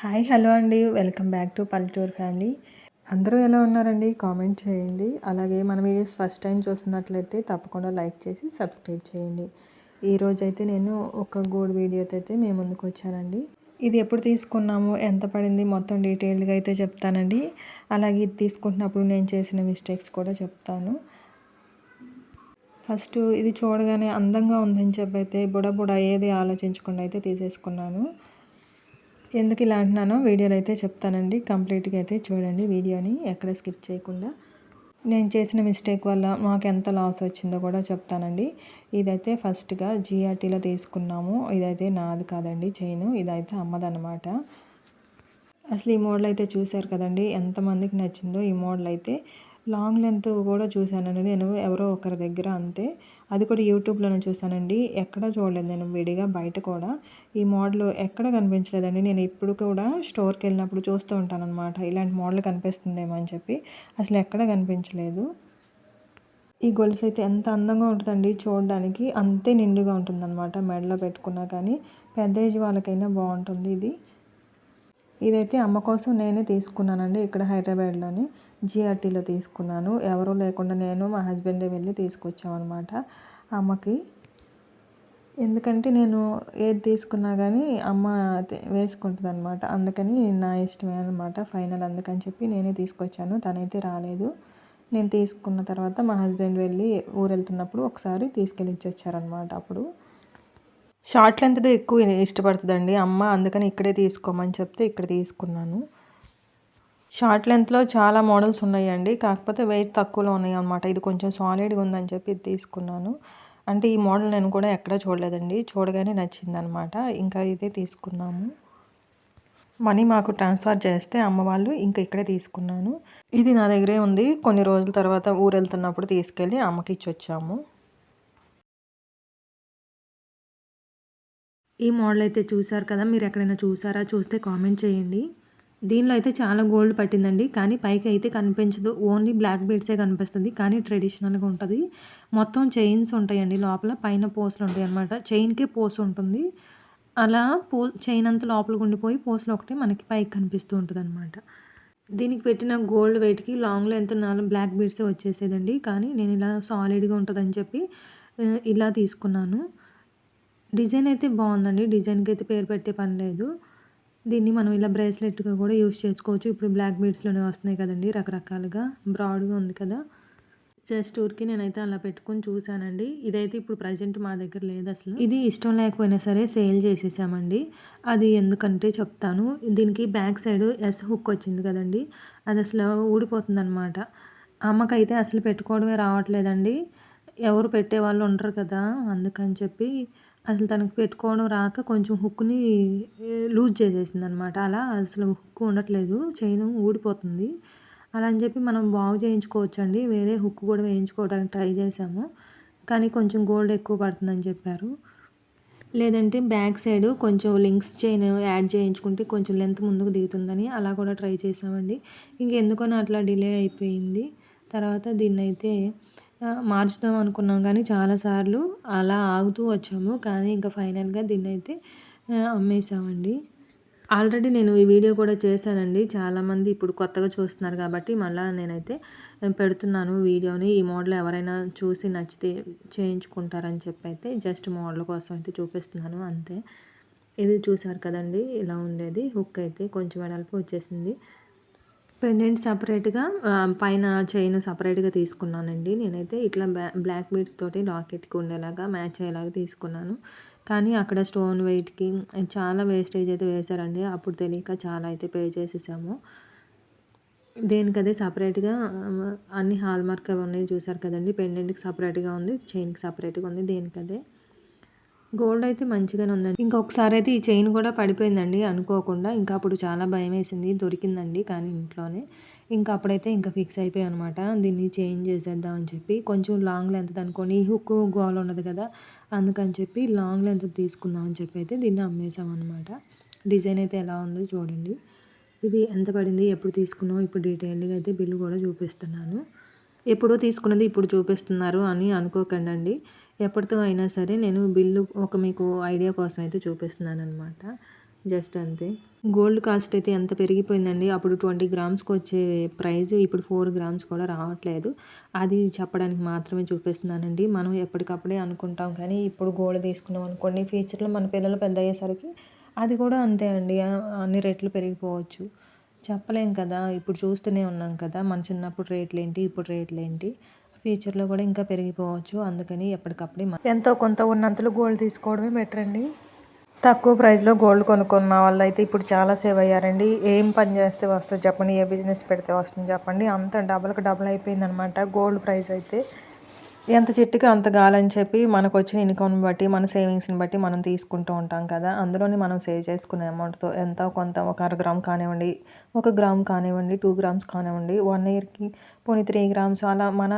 Hi hello అండి. Welcome back to Palleturu family. అందరూ ఎలా ఉన్నారండి? కామెంట్ చేయండి. అలాగే మన వీడియోస్ ఫస్ట్ టైం చూస్తున్నట్లయితే తప్పకుండా లైక్ చేసి సబ్స్క్రైబ్ చేయండి. ఈరోజు అయితే నేను ఒక గోడ్ వీడియోతో అయితే మేము ముందుకు వచ్చానండి. ఇది ఎప్పుడు తీసుకున్నాము? ఎంత పడింది? మొత్తం డీటెయిల్డ్గా అయితే చెప్తానండి. అలాగే ఇది తీసుకుంటున్నప్పుడు నేను చేసిన మిస్టేక్స్ కూడా చెప్తాను. ఫస్ట్ ఇది చూడగానే అందంగా ఉందని చెప్పి అయితే బుడ ఏది ఆలోచించకుండా అయితే తీసేసుకున్నాను. ఎందుకు ఇలా అంటున్నానో వీడియోలో అయితే చెప్తానండి. కంప్లీట్గా అయితే చూడండి వీడియోని ఎక్కడ స్కిప్ చేయకుండా. నేను చేసిన మిస్టేక్ వల్ల మాకు ఎంత లాస్ వచ్చిందో కూడా చెప్తానండి. ఇదైతే ఫస్ట్గా జిఆర్టీలో తీసుకున్నాము. ఇదైతే నాది కాదండి చైన్. ఇదైతే అమ్మదనమాట అసలు ఈ మోడల్ అయితే చూశారు కదండి ఎంతమందికి నచ్చిందో ఈ మోడల్ అయితే. లాంగ్ లెంత్ కూడా చూశానండి. నేను ఎవరో ఒకరి దగ్గర అంతే. అది కూడా యూట్యూబ్లోనే చూశానండి. ఎక్కడ చూడలేదు నేను విడిగా బయట కూడా. ఈ మోడల్ ఎక్కడ కనిపించలేదండి. నేను ఇప్పుడు కూడా స్టోర్కి వెళ్ళినప్పుడు చూస్తూ ఉంటాను అనమాట ఇలాంటి మోడల్ కనిపిస్తుందేమో అని చెప్పి. అసలు ఎక్కడ కనిపించలేదు. ఈ గొలుసు అయితే ఎంత అందంగా ఉంటుందండి చూడడానికి. అంతే నిండుగా ఉంటుందన్నమాట మెడలో పెట్టుకున్నా కానీ. పెద్ద ఏజ్ వాళ్ళకైనా బాగుంటుంది ఇది. ఇదైతే అమ్మ కోసం నేనే తీసుకున్నానండి ఇక్కడ హైదరాబాద్లోని జిఆర్టీలో తీసుకున్నాను. ఎవరూ లేకుండా నేను మా హస్బెండే వెళ్ళి తీసుకొచ్చామన్నమాట అమ్మకి. ఎందుకంటే నేను ఏది తీసుకున్నా కానీ అమ్మ వేసుకుంటుంది అనమాట అందుకని నా ఇష్టమే అనమాట ఫైనల్ అందుకని చెప్పి నేనే తీసుకొచ్చాను. తనైతే రాలేదు. నేను తీసుకున్న తర్వాత మా హస్బెండ్ వెళ్ళి ఊరు వెళ్తున్నప్పుడు ఒకసారి తీసుకెళ్ళి ఇచ్చి వచ్చారనమాట అప్పుడు. షార్ట్ లెంత్ది ఎక్కువ ఇష్టపడుతుందండి. అమ్మ అందుకని ఇక్కడే తీసుకోమని చెప్తే ఇక్కడ తీసుకున్నాను. షార్ట్ లెంత్లో చాలా మోడల్స్ ఉన్నాయండి. కాకపోతే వెయిట్ తక్కువలో ఉన్నాయి అనమాట ఇది కొంచెం సాలిడ్గా ఉందని చెప్పి ఇది తీసుకున్నాను. అంటే ఈ మోడల్ నేను కూడా ఎక్కడ చూడలేదండి. చూడగానే నచ్చిందనమాట ఇంకా ఇదే తీసుకున్నాము. మనీ మాకు ట్రాన్స్ఫర్ చేస్తే అమ్మ వాళ్ళు ఇంకా ఇక్కడే తీసుకున్నాను. ఇది నా దగ్గరే ఉంది. కొన్ని రోజుల తర్వాత ఊరు వెళ్తున్నప్పుడు తీసుకెళ్ళి అమ్మకి ఇచ్చి వచ్చాము ఈ మోడల్ అయితే చూసారు కదా మీరు ఎక్కడైనా చూసారా చూస్తే కామెంట్ చేయండి. దీనిలో అయితే చాలా గోల్డ్ పట్టిందండి కానీ పైకి అయితే కనిపించదు. ఓన్లీ బ్లాక్ బీడ్సే కనిపిస్తుంది కానీ ట్రెడిషనల్గా ఉంటుంది. మొత్తం చైన్స్ ఉంటాయండి లోపల పైన పోస్లు ఉంటాయి అనమాట చైన్కే పోస్ ఉంటుంది. అలా పో చైన్ అంతా లోపలికి ఉండిపోయి పోస్లు ఒకటి మనకి పైకి కనిపిస్తూ ఉంటుంది అనమాట దీనికి పెట్టిన గోల్డ్ వెయిట్కి లాంగ్లో ఎంత నాలుగు బ్లాక్ బీడ్సే వచ్చేసేదండి కానీ నేను ఇలా సాలిడ్గా ఉంటుందని చెప్పి ఇలా తీసుకున్నాను. డిజైన్ అయితే బాగుందండి. డిజైన్కి అయితే పేరు పెట్టే పని లేదు. దీన్ని మనం ఇలా బ్రేస్లెట్గా కూడా యూస్ చేసుకోవచ్చు. ఇప్పుడు బ్లాక్ బీడ్స్లోనే వస్తున్నాయి కదండి రకరకాలుగా. బ్రాడ్గా ఉంది కదా. జస్ట్ ఊరికి నేనైతే అలా పెట్టుకొని చూశానండి. ఇదైతే ఇప్పుడు ప్రజెంట్ మా దగ్గర లేదు అసలు. ఇది ఇష్టం లేకపోయినా సరే సేల్ చేసేసామండి. అది ఎందుకంటే చెప్తాను. దీనికి బ్యాక్ సైడ్ ఎస్ హుక్ వచ్చింది కదండి. అది అసలు ఊడిపోతుంది అనమాట అమ్మకైతే అసలు పెట్టుకోవడమే రావట్లేదండి. ఎవరు పెట్టే వాళ్ళు ఉండరు కదా. అందుకని చెప్పి అసలు తనకు పెట్టుకోవడం రాక కొంచెం హుక్ని లూజ్ చేసేసింది అనమాట అలా అసలు హుక్ ఉండట్లేదు చైన్ ఊడిపోతుంది. అలా అని చెప్పి మనం బాగు చేయించుకోవచ్చండి. వేరే హుక్ కూడా వేయించుకోవడానికి ట్రై చేసాము కానీ కొంచెం గోల్డ్ ఎక్కువ పడుతుందని చెప్పారు. లేదంటే బ్యాక్ సైడ్ కొంచెం లింక్స్ చైన్ యాడ్ చేయించుకుంటే కొంచెం లెంత్ ముందుకు దిగుతుందని అలా కూడా ట్రై చేసామండి ఇంకెందుకని అట్లా డిలే అయిపోయింది. తర్వాత దీన్నైతే మార్చుదాం అనుకున్నాం కానీ చాలాసార్లు అలా ఆగుతూ వచ్చాము. కానీ ఇంకా ఫైనల్గా దీన్ని అయితే అమ్మేసామండి ఆల్రెడీ నేను ఈ వీడియో కూడా చేశానండి. చాలామంది ఇప్పుడు కొత్తగా చూస్తున్నారు కాబట్టి మళ్ళీ నేనైతే పెడుతున్నాను వీడియోని. ఈ మోడల్ ఎవరైనా చూసి నచ్చితే చేయించుకుంటారని చెప్పి అయితే జస్ట్ మోడల్ కోసం అయితే చూపిస్తున్నాను. అంతే. ఇది చూసారు కదండి ఇలా ఉండేది. హుక్ అయితే కొంచెం వెడల్పు వచ్చేసింది. పెండెంట్ సపరేట్గా పైన చైన్ సపరేట్గా తీసుకున్నానండి. నేనైతే ఇట్లా బ్లాక్ బీడ్స్ తోటి లాకెట్కి ఉండేలాగా మ్యాచ్ అయ్యేలాగా తీసుకున్నాను. కానీ అక్కడ స్టోన్ వెయిట్కి చాలా వేస్టేజ్ అయితే వేశారండి. అప్పుడు తెలియక చాలా అయితే పే చేసేసాము. దేనికదే సపరేట్గా అన్ని హాల్ మార్క్ అవన్నీ చూసారు కదండి. పెండెంట్కి సపరేట్గా ఉంది చైన్కి సపరేట్గా ఉంది దేనికదే. గోల్డ్ అయితే మంచిగానే ఉందండి. ఇంకొకసారి అయితే ఈ చైన్ కూడా పడిపోయిందండి అనుకోకుండా. ఇంకా అప్పుడు చాలా భయం వేసింది దొరికిందండి కానీ ఇంట్లోనే. ఇంకా అప్పుడైతే ఇంకా ఫిక్స్ అయిపోయాయి అనమాట దీన్ని చేంజ్ చేసేద్దాం అని చెప్పి. కొంచెం లాంగ్ లెంత్ అనుకోని ఈ హుక్ గోల్ ఉండదు కదా అందుకని చెప్పి లాంగ్ లెంత్ తీసుకుందాం అని చెప్పి అయితే దీన్ని అమ్మేసాం అనమాట డిజైన్ అయితే ఎలా ఉందో చూడండి. ఇది ఎంత పడింది ఎప్పుడు తీసుకున్నాం ఇప్పుడు డీటెయిల్గా అయితే బిల్లు కూడా చూపిస్తున్నాను. ఎప్పుడో తీసుకున్నది ఇప్పుడు చూపిస్తున్నారు అని అనుకోకండి ఎప్పటితో అయినా సరే నేను బిల్లు ఒక మీకు ఐడియా కోసం అయితే చూపిస్తున్నాను అనమాట జస్ట్ అంతే. గోల్డ్ కాస్ట్ అయితే ఎంత పెరిగిపోయిందండి? అప్పుడు ట్వంటీ గ్రామ్స్కి వచ్చే ప్రైస్ ఇప్పుడు ఫోర్ గ్రామ్స్ కూడా రావట్లేదు. అది చెప్పడానికి మాత్రమే చూపిస్తున్నానండి. మనం ఎప్పటికప్పుడే అనుకుంటాం కానీ ఇప్పుడు గోల్డ్ తీసుకున్నాం అనుకోండి ఫ్యూచర్లో మన పిల్లలు పెద్ద అయ్యేసరికి అది కూడా అంతే అండి. అన్ని రేట్లు పెరిగిపోవచ్చు. చెప్పలేం కదా? ఇప్పుడు చూస్తూనే ఉన్నాం కదా? మన చిన్నప్పుడు రేట్లు ఏంటి? ఇప్పుడు రేట్లు ఏంటి? ఫ్యూచర్లో కూడా ఇంకా పెరిగిపోవచ్చు. అందుకని ఎప్పటికప్పుడు ఎంతో కొంత ఉన్నంతలో గోల్డ్ తీసుకోవడమే బెటర్ అండి. తక్కువ ప్రైస్లో గోల్డ్ కొనుక్కున్న వాళ్ళు అయితే ఇప్పుడు చాలా సేవ్ అయ్యారండి. ఏం పని చేస్తే వస్తుంది చెప్పండి ఏ బిజినెస్ పెడితే వస్తుంది చెప్పండి. అంత డబల్కి డబుల్ అయిపోయిందనమాట గోల్డ్ ప్రైస్ అయితే. ఎంత చెట్టుకి అంత గాలని చెప్పి మనకు వచ్చిన ఇన్కమ్ని బట్టి మన సేవింగ్స్ని బట్టి మనం తీసుకుంటూ ఉంటాం కదా. అందులోనే మనం సేవ్ చేసుకునే అమౌంట్తో ఎంతో కొంత ఒక అర గ్రామ్ కానివ్వండి ఒక గ్రామ్ కానివ్వండి టూ గ్రామ్స్ కానివ్వండి వన్ ఇయర్కి పోనీ త్రీ గ్రామ్స్ అలా మన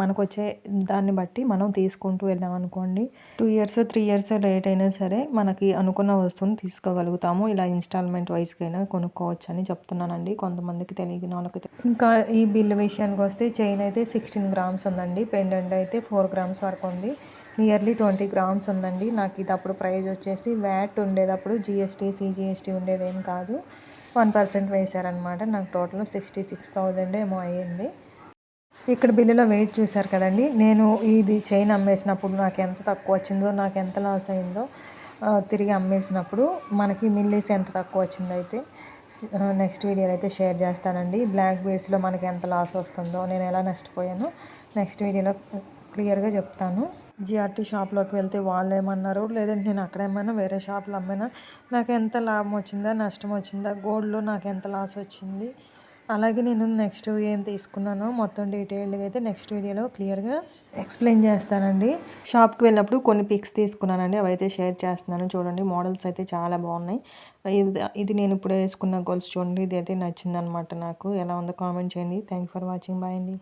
మనకు వచ్చే దాన్ని బట్టి మనం తీసుకుంటూ వెళ్ళాం అనుకోండి. Two years three years late అయినా సరే మనకి అనుకున్న వస్తువుని తీసుకోగలుగుతాము. ఇలా ఇన్స్టాల్మెంట్ వైజ్కైనా కొనుక్కోవచ్చు అని చెప్తున్నానండి. కొంతమందికి తెలియని వాళ్ళకి ఇంకా ఈ బిల్ విషయానికి వస్తే చైన్ అయితే సిక్స్టీన్ గ్రామ్స్ ఉందండి. పెండెంట్ అయితే ఫోర్ గ్రామ్స్ వరకు ఉంది. నియర్లీ ట్వంటీ గ్రామ్స్ ఉందండి. నాకు ఇది అప్పుడు ప్రైజ్ వచ్చేసి వ్యాట్ ఉండేటప్పుడు జిఎస్టీ సిజిఎస్టీ ఉండేదేం కాదు. వన్ పర్సెంట్ వేశారనమాట నాకు టోటల్ సిక్స్టీ సిక్స్ థౌజండ్ ఏమో అయ్యింది. ఇక్కడ బిల్లులో వెయిట్ చూశారు కదండి. నేను ఇది చైన్ అమ్మేసినప్పుడు నాకు ఎంత తక్కువ వచ్చిందో నాకు ఎంత లాస్ అయిందో తిరిగి అమ్మేసినప్పుడు మనకి మిల్లీస్ ఎంత తక్కువ వచ్చిందో అయితే నెక్స్ట్ వీడియోలో అయితే షేర్ చేస్తానండి. బ్లాక్ బీడ్స్లో మనకి ఎంత లాస్ వస్తుందో నేను ఎలా నష్టపోయానో నెక్స్ట్ వీడియోలో క్లియర్గా చెప్తాను. జిఆర్టీ షాప్లోకి వెళ్తే వాళ్ళు ఏమన్నారు లేదంటే నేను అక్కడ ఏమైనా వేరే షాప్లో అమ్మైనా నాకు ఎంత లాభం వచ్చిందా నష్టం వచ్చిందా గోల్డ్లో నాకు ఎంత లాస్ వచ్చింది అలాగే నేను నెక్స్ట్ ఏం తీసుకున్నానో మొత్తం డీటెయిల్డ్గా అయితే నెక్స్ట్ వీడియోలో క్లియర్గా ఎక్స్ప్లెయిన్ చేస్తానండి. షాప్కి వెళ్ళినప్పుడు కొన్ని పిక్స్ తీసుకున్నానండి. అవి అయితే షేర్ చేస్తున్నాను. చూడండి మోడల్స్ అయితే చాలా బాగున్నాయి. ఇది ఇది నేను ఇప్పుడు వేసుకున్న గోల్స్ చూడండి ఇది అయితే నచ్చిందనమాట నాకు. ఎలా ఉందో కామెంట్ చేయండి. థ్యాంక్ ఫర్ వాచింగ్ బాయ్ అండి.